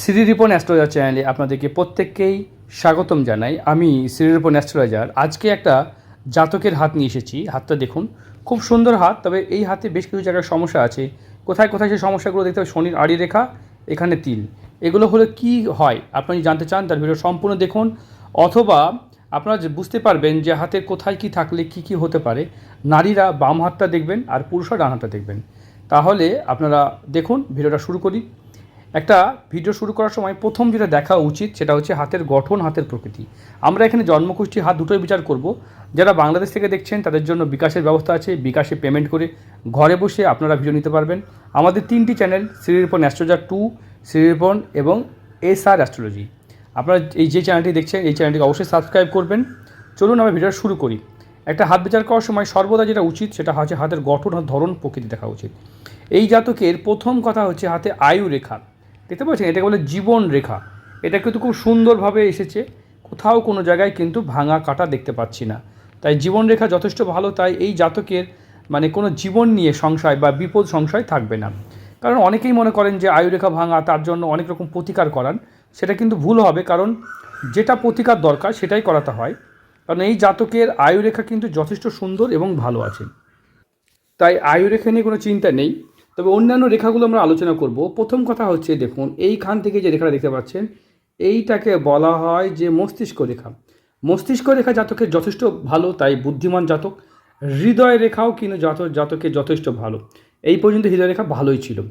Shri Ripon astrologer চ্যানেলে আপনাদেরকে প্রত্যেককেই স্বাগতম জানাই। আমি শ্রীরিপন অ্যাস্ট্রোলজার। আজকে একটা জাতকের হাত নিয়ে এসেছি। হাতটা দেখুন, খুব সুন্দর হাত, তবে এই হাতে বেশ কিছু জায়গায় সমস্যা আছে। কোথায় কোথায় সেই সমস্যাগুলো দেখতে হবে? শনির আড়ি রেখা, এখানে তিল। এগুলো হলে কি হয়? আপনি জানতে চান, তার ভিডিও সম্পূর্ণ দেখুন। অথবা আপনারা বুঝতে পারবেন যে হাতের কোথায় কি থাকলে কি কি হতে পারে, নারীরা বাম হাতটা দেখবেন আর পুরুষরা ডান হাতটা দেখবেন। তাহলে আপনারা দেখুন, ভিডিওটা শুরু করি। একটা ভিডিও শুরু করার সময় প্রথম যেটা দেখা উচিত সেটা হচ্ছে হাতের গঠন, হাতের প্রকৃতি। আমরা এখানে জন্মকুষ্ঠী হাত দুটোই বিচার করব। যারা বাংলাদেশ থেকে দেখছেন, তাদের জন্য বিকাশের ব্যবস্থা আছে। বিকাশে পেমেন্ট করে ঘরে বসে আপনারা ভিডিও নিতে পারবেন। আমাদের তিনটি চ্যানেল শ্রীরিপন অ্যাস্ট্রোজার টু শ্রীরিপন এবং এস আর অ্যাস্ট্রোলজি আপনারা এই যে চ্যানেলটি দেখছেন, এই চ্যানেলটিকে অবশ্যই সাবস্ক্রাইব করবেন। চলুন আমরা ভিডিওটা শুরু করি। একটা হাত বিচার করার সময় সর্বদা যেটা উচিত সেটা হচ্ছে হাতের গঠন, ধরন, প্রকৃতি দেখা উচিত। এই জাতকের প্রথম কথা হচ্ছে হাতে আয়ু রেখা। দেখতে পাচ্ছেন? এটাকে বলে জীবন রেখা। এটা কিন্তু খুব সুন্দরভাবে এসেছে। কোথাও কোনো জায়গায় কিন্তু ভাঙা কাটা দেখতে পাচ্ছি না। তাই জীবন রেখা যথেষ্ট ভালো, তাই এই জাতকের মানে কোনো জীবন নিয়ে সংশয় বা বিপদ সংশয় থাকবে না। কারণ অনেকেই মনে করেন যে আয়ুরেখা ভাঙা, তার জন্য অনেক রকম প্রতিকার করান। সেটা কিন্তু ভুল হবে, কারণ যেটা প্রতিকার দরকার সেটাই করাতে হয়। কারণ এই জাতকের আয়ুরেখা কিন্তু যথেষ্ট সুন্দর এবং ভালো আছে। তাই আয়ুরেখা নিয়ে কোনো চিন্তা নেই। তবে অন্যান্য রেখাগুলো আমরা আলোচনা করব। প্রথম কথা হচ্ছে, দেখুন, এইখান থেকে যে রেখাটা দেখতে পাচ্ছেন, এইটাকে বলা হয় যে মস্তিষ্ক রেখা। মস্তিষ্ক রেখা জাতকের যথেষ্ট ভালো, তাই বুদ্ধিমান জাতক। হৃদয় রেখাও কিন্তু জাতক জাতকের যথেষ্ট ভালো। এই পর্যন্ত হৃদয় রেখা ভালোই ছিল।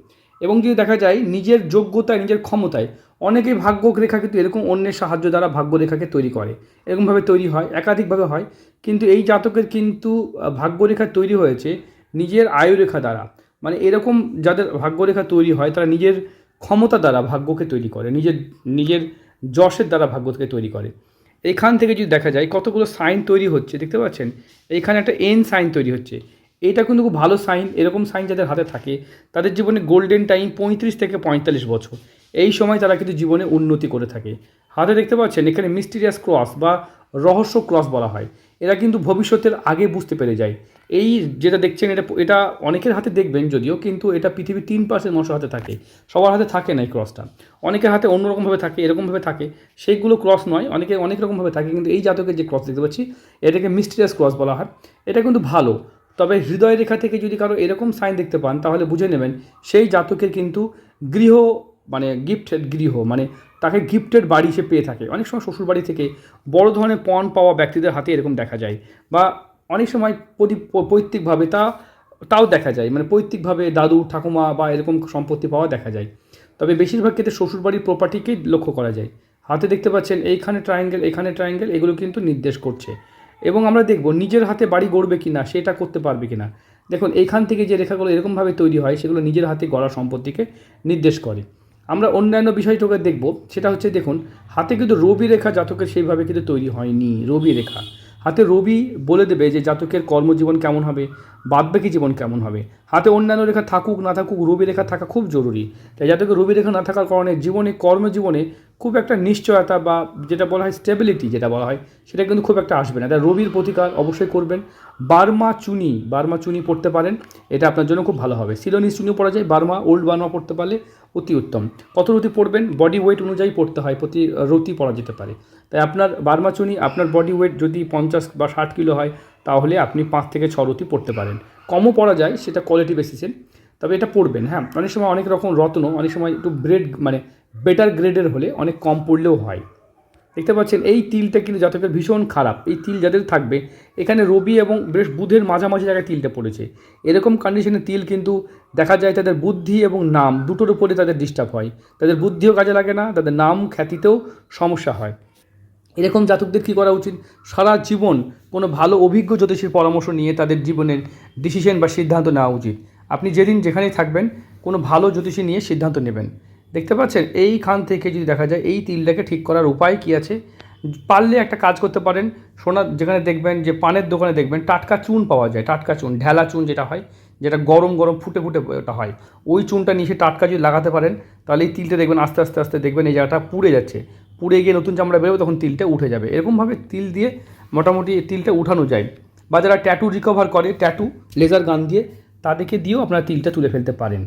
এবং যদি দেখা যায়, নিজের যোগ্যতায়, নিজের ক্ষমতায় অনেকেই ভাগ্য রেখা কিন্তু এরকম অন্যের সাহায্য দ্বারা ভাগ্য রেখাকে তৈরি করে। এরকমভাবে তৈরি হয়, একাধিকভাবে হয়। কিন্তু এই জাতকের কিন্তু ভাগ্যরেখা তৈরি হয়েছে নিজের আয়ুরেখা দ্বারা। মানে এরকম যাদের ভাগ্যরেখা তৈরি হয়, তারা নিজের ক্ষমতা দ্বারা ভাগ্যকে তৈরি করে, নিজের নিজের যশের দ্বারা ভাগ্যকে তৈরি করে। এখান থেকে যদি দেখা যায়, কতগুলো সাইন তৈরি হচ্ছে, দেখতে পাচ্ছেন? এখানে একটা এন সাইন তৈরি হচ্ছে। এটা কিন্তু খুব ভালো সাইন, এরকম সাইন যাদের হাতে থাকে, তাদের জীবনে গোল্ডেন টাইম পঁয়ত্রিশ থেকে পঁয়তাল্লিশ বছর। এই সময় তারা কিন্তু জীবনে উন্নতি করে থাকে। হাতে দেখতে পাচ্ছেন এখানে মিস্টিরিয়াস ক্রস বা রহস্য ক্রস বলা হয়। এরা কিন্তু ভবিষ্যতের আগে বুঝতে পেরে যায়। এই যেটা দেখছেন এটা এটা অনেকের হাতে দেখবেন যদিও, কিন্তু এটা পৃথিবীর তিন পার্সেন্ট মানুষের হাতে থাকে। সবার হাতে থাকে না এই ক্রসটা অনেকের হাতে অন্যরকমভাবে থাকে, এরকমভাবে থাকে। সেইগুলো ক্রস নয়, অনেকে অনেক রকমভাবে থাকে, কিন্তু এই জাতকের যে ক্রস দেখতে পাচ্ছি, এটাকে মিস্টিরিয়াস ক্রস বলা হয়। এটা কিন্তু ভালো। তবে হৃদয় রেখা থেকে যদি কারও এরকম সাইন দেখতে পান, তাহলে বুঝে নেবেন সেই জাতকের কিন্তু গৃহ মানে গিফটেড গৃহ মানে তাকে গিফটেড বাড়ি সে পেয়ে থাকে। অনেক সময় শ্বশুরবাড়ি থেকে বড় ধরনের পণ পাওয়া ব্যক্তিদের হাতে এরকম দেখা যায় বা অনেক সময় প্রতি- পৈতৃকভাবে তা তাও দেখা যায়। মানে পৈতৃকভাবে দাদু, ঠাকুমা বা এরকম সম্পত্তি পাওয়া দেখা যায়। তবে বেশিরভাগ ক্ষেত্রে শ্বশুরবাড়ির প্রপার্টিকেই লক্ষ্য করা যায়। হাতে দেখতে পাচ্ছেন এইখানে ট্রায়াঙ্গেল এখানে ট্রায়াঙ্গেল এগুলো কিন্তু নির্দেশ করছে। এবং আমরা দেখব নিজের হাতে বাড়ি গড়বে কি না সেটা করতে পারবে কি না দেখুন, এইখান থেকে যে রেখাগুলো এরকমভাবে তৈরি হয়, সেগুলো নিজের হাতে গড়া সম্পত্তিকে নির্দেশ করে। আমরা অন্যান্য বিষয়টাকে দেখব। সেটা হচ্ছে দেখুন, হাতে কিন্তু রবি রেখা জাতকের সেইভাবে কিন্তু তৈরি হয়নি, রবি রেখা। হাতে রবি বলে দেবে যে জাতকের কর্মজীবন কেমন হবে, বাদবাকি জীবন কেমন হবে। হাতে অন্যান্য রেখা থাকুক, না থাকুক, রবি রেখা থাকা খুব জরুরি। তাই জাতকের রবি রেখা না থাকার কারণে জীবনে, কর্মজীবনে খুব একটা নিশ্চয়তা বা যেটা বলা হয় স্টেবিলিটি যেটা বলা হয়, সেটা কিন্তু খুব একটা আসবে না। তাই রবির প্রতিকার অবশ্যই করবেন। বার্মা চুনি বার্মা চুনি পড়তে পারেন, এটা আপনার জন্য খুব ভালো হবে। সিলোনিস চুনিও পড়া যায়, বার্মা, ওল্ড বার্মা পড়তে পারলে অতি উত্তম। কত রতি পড়বেন? বডি ওয়েট অনুযায়ী পড়তে হয়, প্রতি রতি পড়া যেতে পারে। তাই আপনার বার্মাচুনি আপনার বডি ওয়েট যদি পঞ্চাশ বা ষাট কিলো হয়, তাহলে আপনি পাঁচ থেকে ছ রতি পড়তে পারেন। কমও পড়া যায়, সেটা কোয়ালিটি বেসিসে তবে এটা পড়বেন হ্যাঁ। অনেক সময় অনেক রকম রত্ন, অনেক সময় একটু ব্রেড মানে বেটার গ্রেডের হলে অনেক কম পড়লেও হয়। দেখতে পাচ্ছেন, এই তিলটা কিন্তু জাতকের ভীষণ খারাপ। এই তিল যাদের থাকবে, এখানে রবি এবং বেশ বুধের মাঝামাঝি জায়গায় তিলটা পড়েছে। এরকম কন্ডিশনে তিল কিন্তু দেখা যায় তাদের বুদ্ধি এবং নাম দুটোর উপরে তাদের ডিস্টার্ব হয়। তাদের বুদ্ধিও কাজে লাগে না, তাদের নাম খ্যাতিতেও সমস্যা হয়। এরকম জাতকদের কী করা উচিত? সারা জীবন কোনো ভালো, অভিজ্ঞ জ্যোতিষীর পরামর্শ নিয়ে তাদের জীবনের ডিসিশন বা সিদ্ধান্ত নেওয়া উচিত। আপনি যেদিন যেখানেই থাকবেন, কোনো ভালো জ্যোতিষী নিয়ে সিদ্ধান্ত নেবেন। দেখতে পাচ্ছেন? এইখান থেকে যদি দেখা যায়, এই তিলটাকে ঠিক করার উপায় কী আছে? পারলে একটা কাজ করতে পারেন। সোনা, যেখানে দেখবেন যে পানের দোকানে দেখবেন টাটকা চুন পাওয়া যায়, টাটকা চুন, ঢেলা চুন যেটা হয়, যেটা গরম গরম ফুটে ফুটে ওটা হয়। ওই চুনটা এসে টাটকা যদি লাগাতে পারেন, তাহলে এই তিলটা দেখবেন আস্তে আস্তে আস্তে দেখবেন এই জায়গাটা পুড়ে যাচ্ছে। পুড়ে গিয়ে নতুন চামড়া বেরোবে, তখন তিলটা উঠে যাবে। এরকমভাবে তিল দিয়ে মোটামুটি তিলটা উঠানো যায়। বা যারা ট্যাটু রিকভার করে, ট্যাটু, লেজার গান দিয়ে, তাদেরকে দিয়েও আপনারা তিলটা তুলে ফেলতে পারেন।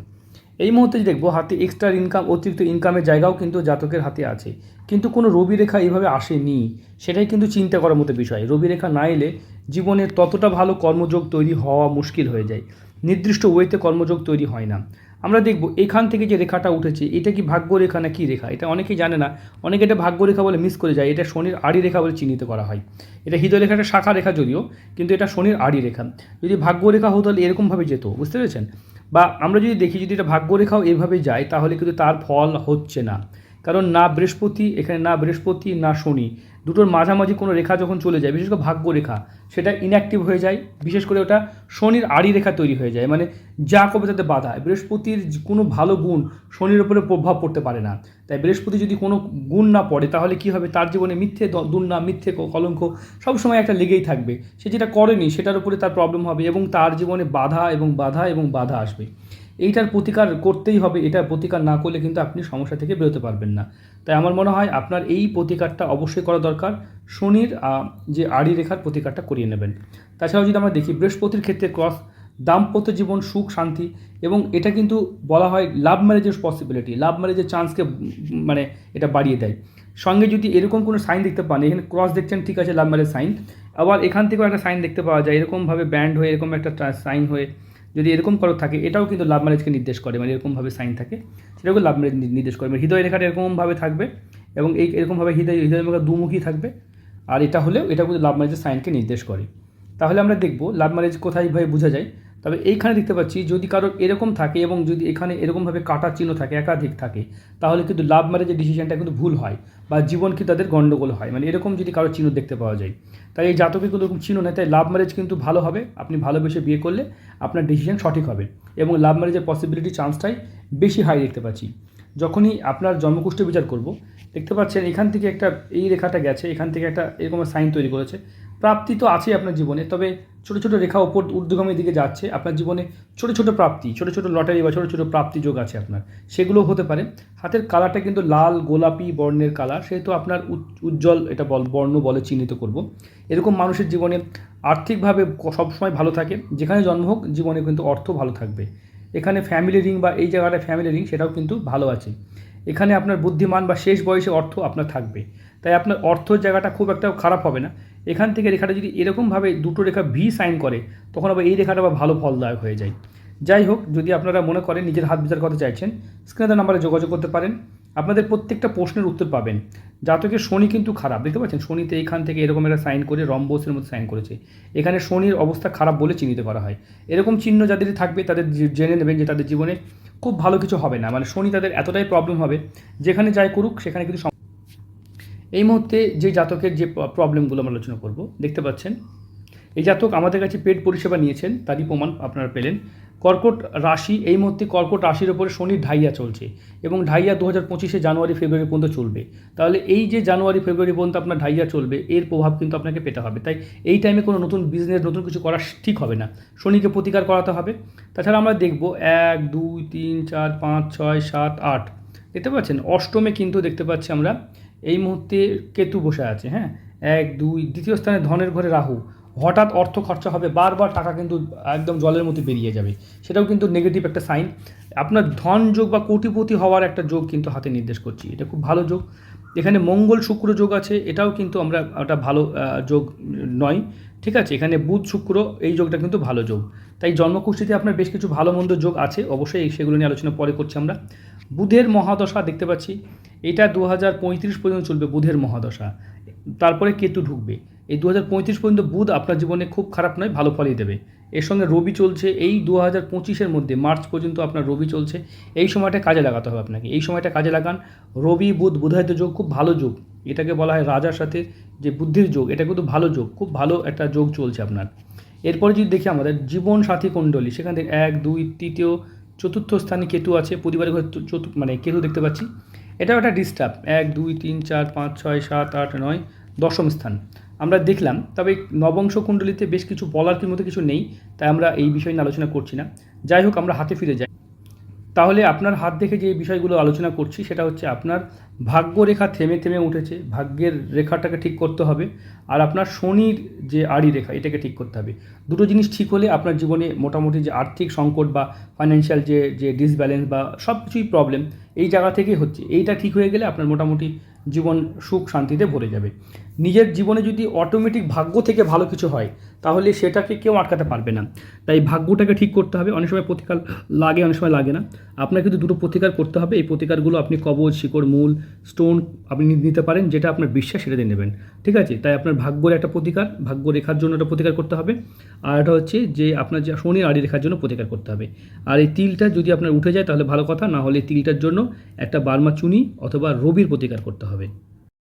এই মুহূর্তে দেখব, হাতে এক্সট্রা ইনকাম অতিরিক্ত ইনকামের জায়গাও কিন্তু জাতকের হাতে আছে। কিন্তু কোনো রবি রেখা এইভাবে আসেনি। সেটাই কিন্তু চিন্তা করার মতো বিষয়। রবি রেখা না এলে জীবনে ততটা ভালো কর্মযোগ তৈরি হওয়া মুশকিল হয়ে যায়। নির্দিষ্ট ওয়েতে কর্মযোগ তৈরি হয় না। আমরা দেখব, এখান থেকে যে রেখাটা উঠেছে, এটা কি ভাগ্য রেখা না কি রেখা? এটা অনেকেই জানে না। অনেকে এটা ভাগ্য রেখা বলে মিস করে যায়। এটা শনির আড়ি রেখা বলে চিহ্নিত করা হয়। এটা হৃদয় রেখাটা শাখা রেখা যদিও, কিন্তু এটা শনির আড়ি রেখা। যদি ভাগ্য রেখা হতো তাহলে এরকমভাবে যেত, বুঝতে পেরেছেন? বা আমরা যদি দেখি, যদি এটা ভাগ্যরেখাও এভাবে যায়, তাহলে কিন্তু তার ফল হচ্ছে না। কারণ না বৃহস্পতি, এখানে না বৃহস্পতি, না শনি। দুটোর মাঝামাঝি কোনো রেখা যখন চলে যায়, বিশেষ করে ভাগ্য রেখা সেটা ইনঅ্যাক্টিভ হয়ে যায়, বিশেষ করে ওটা শনির আড়ি রেখা তৈরি হয়ে যায় মানে যা কবে তাতে বাধা। বৃহস্পতির কোনো ভালো গুণ শনির ওপরে প্রভাব পড়তে পারে না। তাই বৃহস্পতি যদি কোনো গুণ না পড়ে, তাহলে কি হবে? তার জীবনে মিথ্যে দুর্নাম, মিথ্যে কলঙ্ক সবসময় একটা লেগেই থাকবে। সে যেটা করেনি, সেটার উপরে তার প্রবলেম হবে এবং তার জীবনে বাধা এবং বাধা এবং বাধা আসবে। এইটার প্রতিকার করতেই হবে, এটার প্রতিকার না করলে কিন্তু আপনি সমস্যা থেকে বেরোতে পারবেন না। তাই আমার মনে হয় আপনার এই প্রতিকারটা অবশ্যই করা দরকার। শনির যে আড়ি রেখার প্রতিকারটা করিয়ে নেবেন। তাছাড়াও যদি আমরা দেখি, বৃহস্পতির ক্ষেত্রে ক্রস, দাম্পত্য জীবন, সুখ, শান্তি এবং এটা কিন্তু বলা হয় লাভ ম্যারেজের পসিবিলিটি, লাভ ম্যারেজের চান্সকে মানে এটা বাড়িয়ে দেয়। সঙ্গে যদি এরকম কোনো সাইন দেখতে পান, এখানে ক্রস দেখছেন, ঠিক আছে, লাভ ম্যারেজ সাইন। আবার এখান থেকেও একটা সাইন দেখতে পাওয়া যায়, এরকমভাবে ব্যান্ড হয়ে এরকম একটা সাইন হয়ে যদি এরকম করো থাকে, এটাও কিন্তু লাভ ম্যারেজকে নির্দেশ করে মানে এরকমভাবে সাইন থাকে সেটাও লাভ ম্যারেজ নির্দেশ করে। মানে হৃদয় রেখাটা এরকমভাবে থাকবে এবং এই এরকমভাবে হৃদয় হৃদয় রেখা দুমুখী থাকবে। আর এটা হলেও এটা কিন্তু লাভ ম্যারেজের সাইনকে নির্দেশ করে। তাহলে আমরা দেখব লাভ ম্যারেজ কোথায় ভাবে বোঝা যায়। তবে এইখানে দেখতে পাচ্ছি, যদি কারোর এরকম থাকে এবং যদি এখানে এরকমভাবে কাটা চিহ্ন থাকে, একাধিক থাকে, তাহলে কিন্তু লাভ ম্যারেজের ডিসিশনটা কিন্তু ভুল হয় বা জীবন কি তাদের গণ্ডগোল হয়। মানে এরকম যদি কারোর চিহ্ন দেখতে পাওয়া যায়। তাই এই জাতকে কোনো এরকম চিহ্ন নেই, তাই লাভ ম্যারেজ কিন্তু ভালো হবে। আপনি ভালোবেসে বিয়ে করলে আপনার ডিসিশন সঠিক হবে এবং লাভ ম্যারেজের পসিবিলিটি চান্সটাই বেশি হাই দেখতে পাচ্ছি। যখনই আপনার জন্মকুষ্ঠ বিচার করব, দেখতে পাচ্ছেন এখান থেকে একটা এই রেখাটা গেছে, এখান থেকে একটা এরকম সাইন তৈরি করেছে। প্রাপ্তি তো আছেই আপনার জীবনে, তবে ছোটো ছোটো রেখা ওপর ঊর্ধ্বগামীর দিকে যাচ্ছে। আপনার জীবনে ছোটো ছোটো প্রাপ্তি, ছোটো ছোটো লটারি বা ছোটো ছোটো প্রাপ্তি যোগ আছে আপনার। সেগুলো হতে পারে। হাতের কালারটা কিন্তু লাল, গোলাপি বর্ণের কালার, সেহেতু আপনার উজ- উজ্জ্বল এটা বল, বর্ণ বলে চিহ্নিত করব। এরকম মানুষের জীবনে আর্থিকভাবে সবসময় ভালো থাকে। যেখানে জন্ম হোক, জীবনে কিন্তু অর্থ ভালো থাকবে। এখানে ফ্যামিলি রিং বা এই জায়গাটা ফ্যামিলি রিং সেটাও কিন্তু ভালো আছে। এখানে আপনার বুদ্ধিমান বা শেষ বয়সে অর্থ আপনার থাকবে। তাই আপনার অর্থর জায়গাটা খুব একটা খারাপ হবে না। এখান থেকে রেখাটা যদি এরকমভাবে দুটো রেখা ভি সাইন করে, তখন আবার এই রেখাটা আবার ভালো ফলদায়ক হয়ে যায়। যাই হোক, যদি আপনারা মনে করেন নিজের হাত বিচার করতে চাইছেন স্ক্রিনের নাম্বারে যোগাযোগ করতে পারেন। আপনাদের প্রত্যেকটা প্রশ্নের উত্তর পাবেন। জাতকের শনি কিন্তু খারাপ, দেখতে পাচ্ছেন? শনিতে এখান থেকে এরকম একটা সাইন করে রম্বসের মধ্যে সাইন করেছে। এখানে শনির অবস্থা খারাপ বলে চিহ্নিত করা হয়। এরকম চিহ্ন যাদের থাকবে, তাদের জেনে নেবেন যে তাদের জীবনে খুব ভালো কিছু হবে না। মানে শনি তাদের এতটাই প্রবলেম হবে, যেখানে যাই করুক, সেখানে কিন্তু এই মুহূর্তে যে জাতকের যে প্রবলেমগুলো আমরা আলোচনা করব, দেখতে পাচ্ছেন, এই জাতক আমাদের কাছে পেড পরিষেবা নিয়েছেন, তারই প্রমাণ আপনারা পেলেন। কর্কট রাশি, এই মুহূর্তে কর্কট রাশির ওপরে শনির ঢাইয়া চলছে এবং ঢাইয়া দু হাজার পঁচিশে জানুয়ারি, ফেব্রুয়ারি পর্যন্ত চলবে। তাহলে এই যে জানুয়ারি, ফেব্রুয়ারি পর্যন্ত আপনার ঢাইয়া চলবে, এর প্রভাব কিন্তু আপনাকে পেতে হবে। তাই এই টাইমে কোনো নতুন বিজনেস নতুন কিছু করা ঠিক হবে না। শনিকে প্রতিকার করাতে হবে। তাছাড়া আমরা দেখব এক, দুই, তিন, চার, পাঁচ, ছয়, সাত, আট। দেখতে পাচ্ছেন? অষ্টমে কিন্তু দেখতে পাচ্ছি আমরা এই মুহূর্তে কেতু বসে আছে হ্যাঁ? এক, দুই, দ্বিতীয় স্থানে ধনের ঘরে রাহু। হঠাৎ অর্থ খরচা হবে, বারবার টাকা কিন্তু একদম জলের মধ্যে বেরিয়ে যাবে। সেটাও কিন্তু নেগেটিভ একটা সাইন আপনার ধন যোগ বা কোটিপতি হওয়ার একটা যোগ কিন্তু হাতে নির্দেশ করছি। এটা খুব ভালো যোগ। এখানে মঙ্গল শুক্র যোগ আছে, এটাও কিন্তু আমরা একটা ভালো যোগ নয়। ঠিক আছে? এখানে বুধ, শুক্র, এই যোগটা কিন্তু ভালো যোগ। তাই জন্মকুষ্ঠিতে আপনার বেশ কিছু ভালো মন্দ যোগ আছে। অবশ্যই সেগুলো নিয়ে আলোচনা পরে করছি আমরা। বুধের মহাদশা দেখতে পাচ্ছি। এটা দু হাজার পঁয়ত্রিশ পর্যন্ত চলবে বুধের মহাদশা। তারপরে কেতু ঢুকবে। এই দু পর্যন্ত বুধ আপনার জীবনে খুব খারাপ নয়, ভালো ফলই দেবে। এর সঙ্গে রবি চলছে, এই দু হাজার পঁচিশের মধ্যে মার্চ পর্যন্ত আপনার রবি চলছে। এই সময়টা কাজে লাগাতে হবে আপনাকে। এই সময়টা কাজে লাগান। রবি, বুধ বুধায়িত যোগ খুব ভালো যোগ। এটাকে বলা হয় রাজার সাথে যে বুদ্ধির যোগ, এটা কিন্তু ভালো যোগ। খুব ভালো একটা যোগ চলছে আপনার। এরপরে যদি দেখি আমাদের জীবন সাথী কুণ্ডলী, সেখান থেকে এক, দুই, তৃতীয়, চতুর্থ স্থানে কেতু আছে। পরিবারের চতুর্থ মানে কেতু দেখতে পাচ্ছি। এটাও একটা ডিস্টার্ব এক, দুই, তিন, চার, পাঁচ, ছয়, সাত, আট, নয়, দশম স্থান। আমরা দেখলাম, তবে নবংশ কুণ্ডলিতে বেশ কিছু বলার মতো কিছু নেই, তাই আমরা এই বিষয় নিয়ে আলোচনা করছি না। যাই হোক, আমরা হাতে ফিরে যাই। তাহলে আপনার হাত দেখে যে বিষয়গুলো আলোচনা করছি, সেটা হচ্ছে আপনার ভাগ্যরেখা থেমে থেমে উঠেছে, ভাগ্যের রেখাটাকে ঠিক করতে হবে, আর আপনার শনির যে আড়ি রেখা, এটাকে ঠিক করতে হবে। দুটো জিনিস ঠিক হলে আপনার জীবনে মোটামুটি যে আর্থিক সংকট বা ফাইন্যান্সিয়াল যে যে ডিসব্যালেন্স বা সব কিছুই প্রবলেম এই জায়গা থেকেই হচ্ছে, এইটা ঠিক হয়ে গেলে আপনার মোটামুটি জীবন সুখ শান্তিতে ভরে যাবে। নিজের জীবনে যদি অটোমেটিক ভাগ্য থেকে ভালো কিছু হয়, তাহলে সেটাকে কেউ আটকাতে পারবে না। তাই ভাগ্যটাকে ঠিক করতে হবে। অনেক সময় প্রতিকার লাগে, অনেক সময় লাগে না। আপনার কিন্তু দুটো প্রতিকার করতে হবে। এই প্রতিকারগুলো আপনি কবচ শিকড়, মূল স্টোন আপনি নিতে পারেন, যেটা আপনার বিশ্বাস সেটা দিয়ে নেবেন। ঠিক আছে? তাই আপনার ভাগ্যের একটা প্রতিকার, ভাগ্য রেখার জন্য একটা প্রতিকার করতে হবে। আর এটা হচ্ছে যে, আপনার যে শনির আড়ি রেখার জন্য প্রতিকার করতে হবে। আর এই তিলটা যদি আপনার উঠে যায়, তাহলে ভালো কথা। না হলে তিলটার জন্য একটা বার্মা চুনি অথবা রবির প্রতিকার করতে হবে।